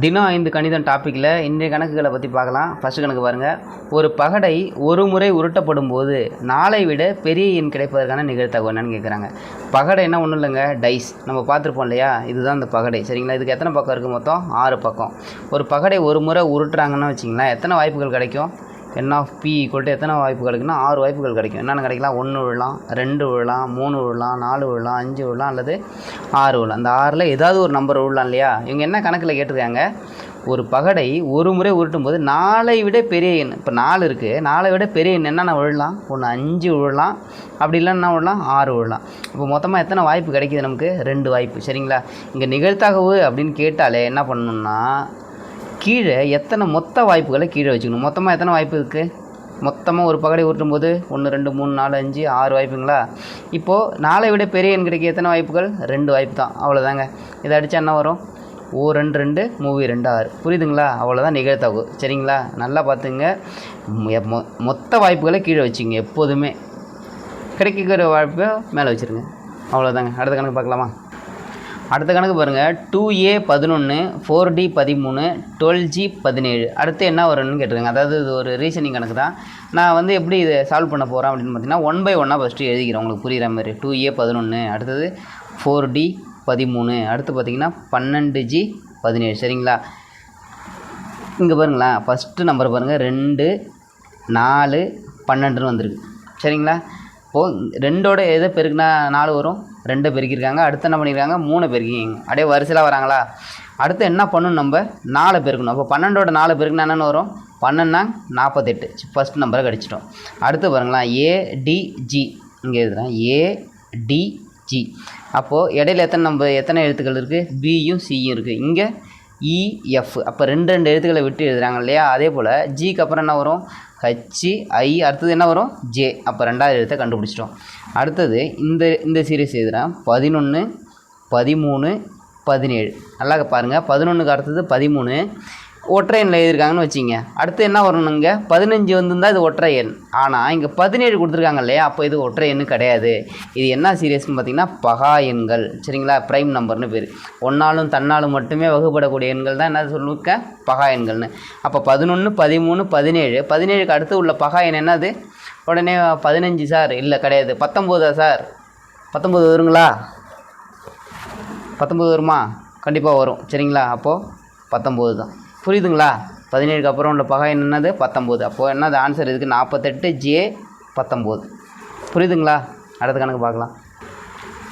தினம் ஐந்து கணிதம் டாப்பிக்கில் இன்றைய கணக்குகளை பற்றி பார்க்கலாம். ஃபஸ்ட்டு கணக்கு பாருங்கள் ஒரு பகடை ஒரு முறை உருட்டப்படும் போது நாளை விட பெரிய எண் கிடைப்பதற்கான நிகழ்த்தகவு என்னன்னு கேட்குறாங்க. பகடை என்ன ஒன்றும் இல்லைங்க டைஸ் நம்ம பார்த்துருப்போம் இல்லையா? இதுதான் இந்த பகடை. சரிங்களா? இதுக்கு எத்தனை பக்கம் இருக்குது மொத்தம்? ஆறு பக்கம். ஒரு பகடை ஒரு முறை உருட்டுறாங்கன்னு வச்சிங்களேன் எத்தனை வாய்ப்புகள் கிடைக்கும்? என் ஆஃப் பி ஈக்குவல் எத்தனை வாய்ப்பு கிடைக்குன்னா ஆறு வாய்ப்புகள் கிடைக்கும். என்னென்ன கிடைக்கலாம்? ஒன்று விழலாம் ரெண்டு விழலாம் மூணு விழலாம் நாலு விழலாம் அஞ்சு விழலாம் அல்லது ஆறு விழலாம். அந்த ஆறில் ஏதாவது ஒரு நம்பர் விழலாம் இல்லையா? இவங்க என்ன கணக்கில் கேட்டிருக்காங்க? ஒரு பகடை ஒரு முறை உருட்டும் போது நாளை விட பெரிய எண். இப்போ நாலு இருக்குது நாளை விட பெரிய எண் என்னென்ன விழலாம்? ஒன்று அஞ்சு விழலாம். அப்படி இல்லைன்னா என்ன விழலாம்? ஆறு விழலாம். இப்போ மொத்தமாக எத்தனை வாய்ப்பு கிடைக்குது நமக்கு? ரெண்டு வாய்ப்பு. சரிங்களா? இங்கே நிகழ்த்தகவு அப்படின்னு கேட்டாலே என்ன பண்ணணும்னா கீழே எத்தனை மொத்த வாய்ப்புகளை கீழே வச்சுக்கணும்? மொத்தமாக எத்தனை வாய்ப்பு இருக்குது மொத்தமாக ஒரு பகடை உருட்டும் போது ஒன்று ரெண்டு மூணு நாலு அஞ்சு ஆறு வாய்ப்புங்களா? இப்போது நாளை விட பெரிய எண் கிடைக்க எத்தனை வாய்ப்புகள்? ரெண்டு வாய்ப்பு தான். அவ்வளோதாங்க இதை அடித்தா என்ன வரும்? ஓ ரெண்டு ரெண்டு மூவி ரெண்டு ஆறு. புரியுதுங்களா? அவ்வளோதான் நிகழ்த்தகு சரிங்களா? நல்லா பார்த்துங்க. மொ- மொ- மொத்த வாய்ப்புகளை கீழே வச்சுங்க எப்போதுமே. கிடைக்கிற வாய்ப்பை மேலே வச்சுருங்க. அவ்வளோதாங்க அடுத்த கணக்கு பார்க்கலாமா? அடுத்த கணக்கு பாருங்கள் டூ ஏ பதினொன்று ஃபோர் டி பதிமூணு டுவெல் ஜி பதினேழு. அடுத்து என்ன வரும்னு கேட்டிருக்காங்க. அதாவது இது ஒரு ரீசனிங் கணக்கு தான். நான் வந்து எப்படி இதை சால்வ் பண்ண போகிறேன் அப்படின்னு பார்த்தீங்கன்னா ஒன் பை ஒன்னாக ஃபஸ்ட்டு எழுதிக்கிறேன். உங்களுக்கு புரிகிற மாதிரி. டூ ஏ பதினொன்று அடுத்தது ஃபோர் டி பதிமூணு அடுத்து பார்த்தீங்கன்னா பன்னெண்டு ஜி பதினேழு. சரிங்களா? இங்கே பாருங்களேன் ஃபஸ்ட்டு நம்பர் பாருங்கள் ரெண்டு நாலு பன்னெண்டுன்னு வந்திருக்கு. சரிங்களா? இப்போது ரெண்டோட எதை பெருக்குனா நாலு வரும்? ரெண்டு பெருக்கியிருக்காங்க அடுத்து என்ன பண்ணியிருக்காங்க? மூணு பெருக்கிங்க. அப்படியே வரிசையில் வராங்களா? அடுத்து என்ன பண்ணணும் நம்ம? நாலு பெருக்கணும். அப்போ பன்னெண்டோட நாலு பெருக்குனா என்னென்னு வரும்? பன்னெண்டுனா நாற்பத்தெட்டு. ஃபஸ்ட் நம்பரை கடிச்சிட்டோம் அடுத்து பாருங்களேன் ஏடிஜி இங்கே எழுதுகிறேன் ஏடிஜி அப்போது இடையில எத்தனை நம்பர் எத்தனை எழுத்துக்கள் இருக்குது பியும் சியும் இருக்குது இங்கே இஎஃப் அப்போ ரெண்டு ரெண்டு எழுத்துக்களை விட்டு எழுதுகிறாங்க இல்லையா? அதே போல் ஜிக்கு அப்புறம் என்ன வரும்? ஹச் ஐ அடுத்தது என்ன வரும்? ஜே அப்போ ரெண்டாவது எழுத்தை கண்டுபிடிச்சிட்டோம். அடுத்தது இந்த இந்த சீரீஸ் எழுதுகிறேன் பதினொன்று பதிமூணு பதினேழு. நல்லா பாருங்கள் பதினொன்றுக்கு அடுத்தது பதிமூணு. ஒற்றை எண்ணில் எழுதியிருக்காங்கன்னு வச்சிங்க. அடுத்து என்ன வரணுங்க பதினஞ்சு வந்துருந்தால் இது ஒற்றை எண். ஆனால் இங்கே பதினேழு கொடுத்துருக்காங்க இல்லையா? அப்போ இது ஒற்றை எண்ணு கிடையாது. இது என்ன சீரியஸ்னு பார்த்தீங்கன்னா பகா எண்கள். சரிங்களா? ப்ரைம் நம்பர்னு பேர். ஒன்னாலும் தன்னாலும் மட்டுமே வகுப்படக்கூடிய எண்கள் தான் என்ன சொல்லுங்க பகா எண்கள்னு. அப்போ பதினொன்று பதிமூணு பதினேழு. பதினேழுக்கு அடுத்து உள்ள பகா எண் என்னது? உடனே பதினஞ்சு சார் இல்லை கிடையாது. பத்தொம்போதா சார் பத்தொம்போது வருங்களா? பத்தொம்போது வருமா? கண்டிப்பாக வரும். சரிங்களா? அப்போது பத்தொம்போது தான் புரியுதுங்களா? பதினேழுக்கு அப்புறம் உள்ள பகை என்னது? பத்தொம்போது. அப்போது என்னது ஆன்சர் இதுக்கு நாற்பத்தெட்டு ஜே பத்தொம்போது. புரியுதுங்களா? அடுத்த கணக்கு பார்க்கலாம்.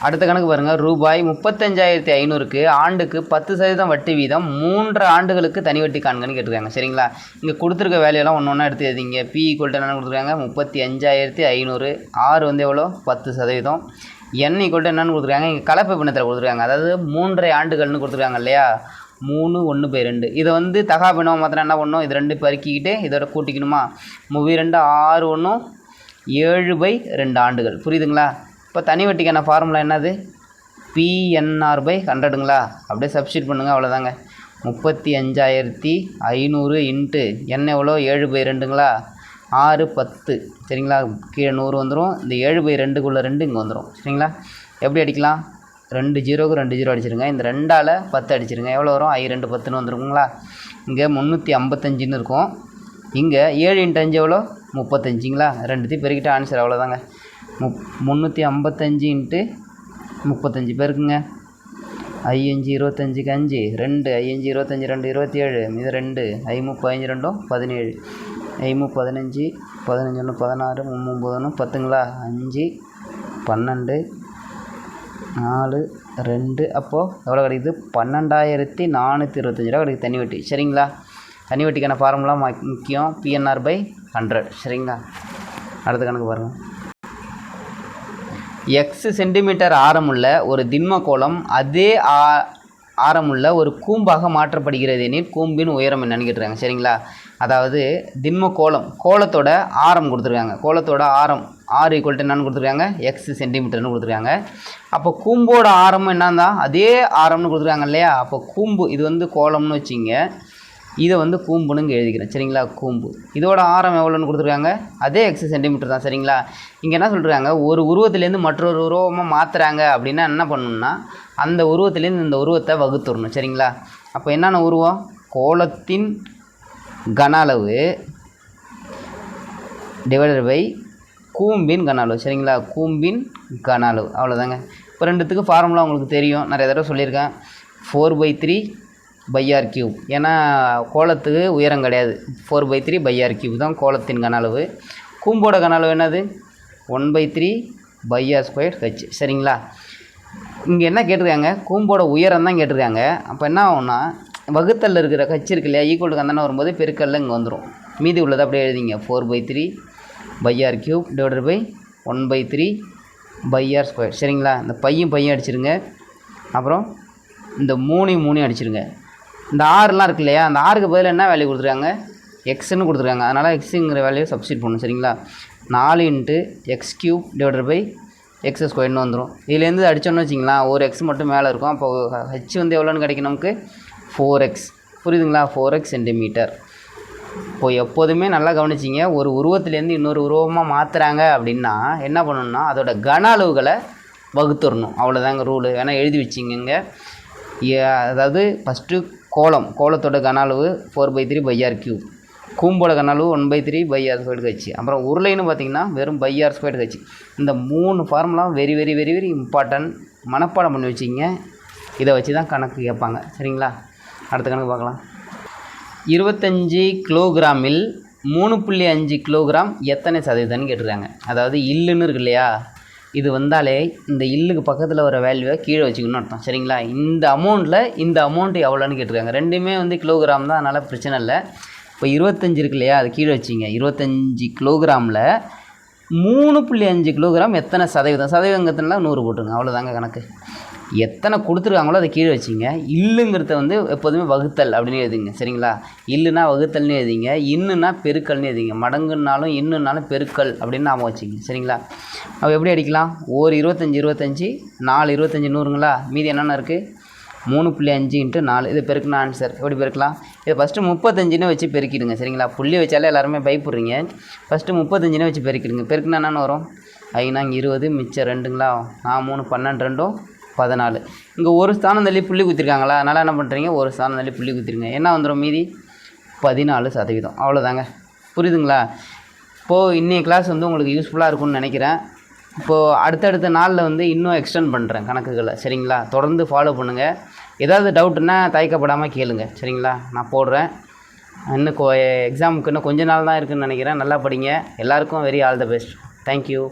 அடுத்த கணக்கு பாருங்கள் ரூபாய் முப்பத்தஞ்சாயிரத்தி ஐநூறுக்கு ஆண்டுக்கு பத்து சதவீதம் வட்டி வீதம் மூன்று ஆண்டுகளுக்கு தனி வட்டி காண்கன்னு கேட்டிருக்காங்க. சரிங்களா? இங்கே கொடுத்துருக்க வேலையெல்லாம் ஒன்று ஒன்றா எடுத்து எழுதிங்க. பி ஈக்குவல் என்ன கொடுத்துருக்காங்க. முப்பத்தி அஞ்சாயிரத்தி ஐநூறு. ஆறு வந்து எவ்வளோ? பத்து சதவீதம். என் ஈக்குவல் என்னென்னு கொடுத்துருக்காங்க. இங்கே கலப்பு பின்னத்தில் கொடுத்துருக்காங்க. அதாவது மூன்றரை ஆண்டுகள்னு கொடுத்துருக்காங்க இல்லையா? மூணு ஒன்று பை ரெண்டு. இதை வந்து தகா பிணம் மாத்திரம் என்ன பண்ணும்? இது ரெண்டு பெருக்கிக்கிட்டு இதோட கூட்டிக்கணுமா? மூவி ரெண்டு ஆறு ஒன்றும் ஏழு பை ரெண்டு ஆண்டுகள். புரியுதுங்களா? இப்போ தனி வட்டிக்கான ஃபார்முலா என்னது? பிஎன்ஆர் பை ஹண்ட்ரடுங்களா அப்படியே சப்ஸ்டியூட் பண்ணுங்கள் அவ்வளோதாங்க முப்பத்தி அஞ்சாயிரத்தி ஐநூறு இன்ட்டு என்ன எவ்வளோ? ஏழு பை ரெண்டுங்களா? ஆறு பத்து. சரிங்களா? கீழே நூறு வந்துடும் இந்த ஏழு பை ரெண்டுக்குள்ளே ரெண்டு இங்கே வந்துடும் சரிங்களா? எப்படி அடிக்கலாம்? ரெண்டு ஜீரோவுக்கு ரெண்டு ஜீரோ அடிச்சிருங்க. இந்த ரெண்டால் பத்து அடிச்சிருங்க. எவ்வளோ வரும்? ஐ ரெண்டு பத்துன்னு வந்துருக்குங்களா? இங்கே முந்நூற்றி ஐம்பத்தஞ்சுன்னு இருக்கும். இங்கே ஏழு இன்ட்டு அஞ்சு எவ்வளோ முப்பத்தஞ்சுங்களா? ரெண்டுத்தையும் பெருக்கிட்ட ஆன்சர் அவ்வளோதாங்க முப் முந்நூற்றி ஐம்பத்தஞ்சு இன்ட்டு முப்பத்தஞ்சு பேருக்குங்க. ஐயஞ்சு இருபத்தஞ்சுக்கு அஞ்சு ரெண்டு ஐயஞ்சு இருபத்தஞ்சி ரெண்டு இருபத்தி ஏழு இது ரெண்டு ஐமு பதினஞ்சு ரெண்டும் பதினேழு. ஐமு பதினஞ்சு பதினஞ்சு ஒன்று பதினாறு ஒம்பது ஒன்று பத்துங்களா? அஞ்சு பன்னெண்டு நாலு ரெண்டு. அப்போது எவ்வளோ கிடைக்குது? பன்னெண்டாயிரத்தி நானூற்றி இருபத்தஞ்சி ரூபா கிடைக்குது தனி வட்டி. சரிங்களா? தனி வட்டிக்கான ஃபார்முலா முக்கியம். பிஎன்ஆர் பை ஹண்ட்ரட் சரிங்களா? அடுத்த கணக்கு பாருங்கள் எக்ஸ் சென்டிமீட்டர் ஆரமுள்ள ஒரு திண்ம கோலம் அதே ஆ ஆரமுள்ள ஒரு கூம்பாக மாற்றப்படுகிறது எனில் கூம்பின் உயரம் என்னன்னு கேட்டிருக்காங்க. சரிங்களா? அதாவது திண்ம கோலம் கோலத்தோட ஆரம் கொடுத்துருக்காங்க. கோலத்தோட ஆரம் ஆர் ஈக்குவல் என்னன்னு கொடுத்துருக்காங்க. எக்ஸ் சென்டிமீட்டர்னு கொடுத்துருக்காங்க. அப்போ கூம்போட ஆரமும் என்னன்னா அதே ஆரம்னு கொடுத்துருக்காங்க இல்லையா? அப்போ கூம்பு இது வந்து கோலம்னு வச்சிங்க. இதை வந்து கூம்புன்னு இங்கே எழுதிக்கிறேன். சரிங்களா? கூம்பு. இதோட ஆரம் எவ்வளோன்னு கொடுத்துருக்காங்க? அதே எக்ஸ் சென்டிமீட்டர் தான். சரிங்களா? இங்கே என்ன சொல்கிறாங்க ஒரு உருவத்துலேருந்து மற்றொரு உருவமாக மாற்றுறாங்க அப்படின்னா என்ன பண்ணணும்னா அந்த உருவத்துலேருந்து இந்த உருவத்தை வகுத்துடணும். சரிங்களா? அப்போ என்னென்ன உருவம்? கோலத்தின் கன அளவு டிவைடட் பை கூம்பின் கன அளவு சரிங்களா? கூம்பின் கன அளவு அவ்வளோதாங்க இப்போ ரெண்டுத்துக்கு ஃபார்முலா உங்களுக்கு தெரியும். நிறைய தடவை சொல்லியிருக்கேன். Four by three pi R cube ஏன்னா கோலத்துக்கு உயரம் கிடையாது. Four by three pi R cube தான் கோலத்தின் கன அளவு கூம்போட கன அளவு என்னது? One by three pi R square H சரிங்களா? இங்கே என்ன கேட்டிருக்காங்க? கூம்போட உயரம் தான் கேட்டிருக்காங்க. அப்போ என்ன ஆகும்னா வகுத்தல்ல இருக்கிற கட்சி இருக்கு இல்லையா? ஈக்குவலுக்கு அந்த வரும்போது பெருக்கல்ல இங்கே வந்துடும் மீதி உள்ளதை அப்படியே எழுதிங்க. Four by three pi R cube divided by one by three pi R square சரிங்களா? இந்த பையும் பையும் அடிச்சிருங்க. அப்புறம் இந்த மூணையும் மூணையும் அடிச்சிருங்க. இந்த ஆறுலாம் இருக்கு இல்லையா? அந்த ஆறுக்கு பதில் என்ன வேல்யூ கொடுத்துருக்காங்க? எக்ஸ்ன்னு கொடுத்துருக்காங்க. அதனால் எக்ஸுங்கிற வேல்யூ சப்ஸ்டியூட் பண்ணணும். சரிங்களா? நாலு into X cube divided by X ஸ்கொயர்னு வந்துடும் இதுலேருந்து அடித்தோன்னு வச்சிங்களேன் ஒரு எக்ஸ் மட்டும் மேலே இருக்கும். அப்போ ஹெச் வந்து எவ்வளோன்னு கிடைக்கும் நமக்கு? ஃபோர் எக்ஸ் புரியுதுங்களா? ஃபோர் எக்ஸ் சென்டிமீட்டர் இப்போ எப்போதுமே நல்லா கவனிச்சிங்க. ஒரு உருவத்துலேருந்து இன்னொரு உருவமாக மாற்றுறாங்க அப்படின்னா என்ன பண்ணணும்னா அதோட கன அளவுகளை வகுத்துடணும். அவ்வளோதாங்க ரூலு வேணால் எழுதி வச்சிங்கங்க. ஏ- அதாவது ஃபஸ்ட்டு கோலம் கோலத்தோட கன அளவு four by three pi R cube கூம்போட கன அளவு one by three pi R square கட்சி அப்புறம் உருளைன்னு பார்த்தீங்கன்னா வெறும் பை ஆர் ஸ்கொயர் கட்சி இந்த மூணு formula very very very very important மனப்பாடம் பண்ணி வச்சிங்க. இதை வச்சு தான் கணக்கு கேட்பாங்க. சரிங்களா? அடுத்த கணக்கு பார்க்கலாம். இருபத்தஞ்சி கிலோகிராமில் மூணு புள்ளி அஞ்சு கிலோகிராம் எத்தனை சதவீதம்னு கேட்டிருக்காங்க. அதாவது இல்லுன்னு இருக்கு இல்லையா? இது வந்தாலே இந்த இல்லுக்கு பக்கத்தில் வர வேல்யூவை கீழே வச்சுக்கணும்னு அர்த்தம். சரிங்களா? இந்த அமௌண்ட்டில் இந்த அமௌண்ட்டு எவ்வளோன்னு கேட்டிருக்காங்க. ரெண்டுமே வந்து கிலோகிராம் தான். அதனால் பிரச்சனை இல்லை. இப்போ இருபத்தஞ்சு இருக்கு இல்லையா? அது கீழே வச்சிங்க. இருபத்தஞ்சி கிலோகிராமில் மூணு புள்ளி அஞ்சு கிலோகிராம் எத்தனை சதவீதம்? சதவீதங்கத்தினா நூறு போட்டுருங்க. அவ்வளோதாங்க கணக்கு. எத்தனை கொடுத்துருக்காங்களோ அதை கீழே வச்சிங்க. இல்லுங்கிறத வந்து எப்போதுமே வகுத்தல் அப்படின்னு எழுதிங்க. சரிங்களா? இல்லுனா வகுத்தல்னு எழுதிங்க. இன்னுன்னா பெருக்கல்னு எழுதிங்க. மடங்குனாலும் இன்னுனாலும் பெருக்கல் அப்படின்னு நாம் வச்சுங்க. சரிங்களா? அப்போ எப்படி அடிக்கலாம்? ஒரு இருபத்தஞ்சி இருபத்தஞ்சி நாலு இருபத்தஞ்சி நூறுங்களா? மீதி என்னென்ன இருக்குது மூணு புள்ளி அஞ்சு இன்ட்டு நாலு. இது பெருக்குன ஆன்சர் எப்படி பெருக்கலாம்? இதை ஃபஸ்ட்டு முப்பத்தஞ்சுன்னு வச்சு பெருக்கிடுங்க. சரிங்களா? புள்ளி வச்சாலே எல்லாருமே பயப்படுறீங்க. ஃபஸ்ட்டு முப்பத்தஞ்சுன்னு வச்சு பெருக்கிடுங்க. பெருக்குனா என்னென்ன வரும்? ஐநாங்க இருபது மிச்சம் ரெண்டுங்களா? நான் மூணு பன்னெண்டு ரெண்டும். பதினாலு. இங்கே ஒரு ஸ்தானம் தள்ளி புள்ளி குத்திருக்காங்களா? அதனால் என்ன பண்ணுறீங்க ஒரு ஸ்தானம் தள்ளி புள்ளி குத்திருங்க. என்ன வந்துடும் மீதி? பதினாலு சதவீதம். அவ்வளோதாங்க புரியுதுங்களா? இப்போது இன்றைய கிளாஸ் வந்து உங்களுக்கு யூஸ்ஃபுல்லாக இருக்கும்னு நினைக்கிறேன். இப்போது அடுத்தடுத்த நாளில் வந்து இன்னும் எக்ஸ்டெண்ட் பண்ணுறேன் கணக்குகளை. சரிங்களா? தொடர்ந்து ஃபாலோ பண்ணுங்கள் ஏதாவது டவுட்னா தயக்கப்படாமல் கேளுங்க. சரிங்களா? நான் போடுறேன். இன்னும் கொ எக்ஸாமுக்கு இன்னும் கொஞ்ச நாள் தான் இருக்குதுன்னு நினைக்கிறேன். நல்லா படிங்க. எல்லாருக்கும் very all the best thank you